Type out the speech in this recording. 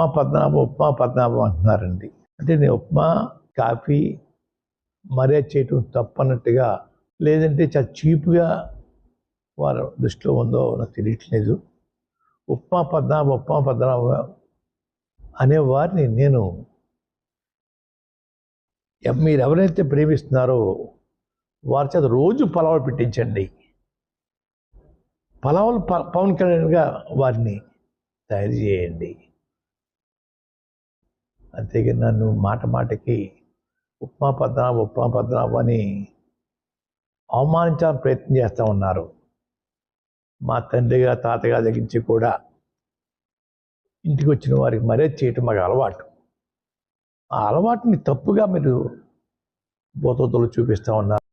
ఉప్మా పద్మనాభం ఉప్మా పద్మనాభం అంటున్నారండి. అంటే నేను ఉప్మా కాఫీ మర్యాద చేయటం తప్పన్నట్టుగా లేదంటే చాలా చీప్గా వారు దృష్టిలో ఉందో నాకు తెలియట్లేదు. ఉప్మా పద్మనాభం ఉప్మా పద్మనాభం అనే వారిని నేను మీరు ఎవరైతే ప్రేమిస్తున్నారో వారి చేత రోజు పలావులు పెట్టించండి. పలావులు ప పవన్ కళ్యాణ్గా వారిని తయారు చేయండి. అంతేగా నన్ను మాట మాటకి ఉప్మా పద్మనాభ ఉప్మా పద్మనాభ అని అవమానించాలని ప్రయత్నం చేస్తూ ఉన్నారు. మా తండ్రిగా తాతగా దగ్గర నుంచి కూడా ఇంటికి వచ్చిన వారికి మరే చేయటం మాకు అలవాటు. ఆ అలవాటుని తప్పుగా మీరు బోతోతలు చూపిస్తూ ఉన్నారు.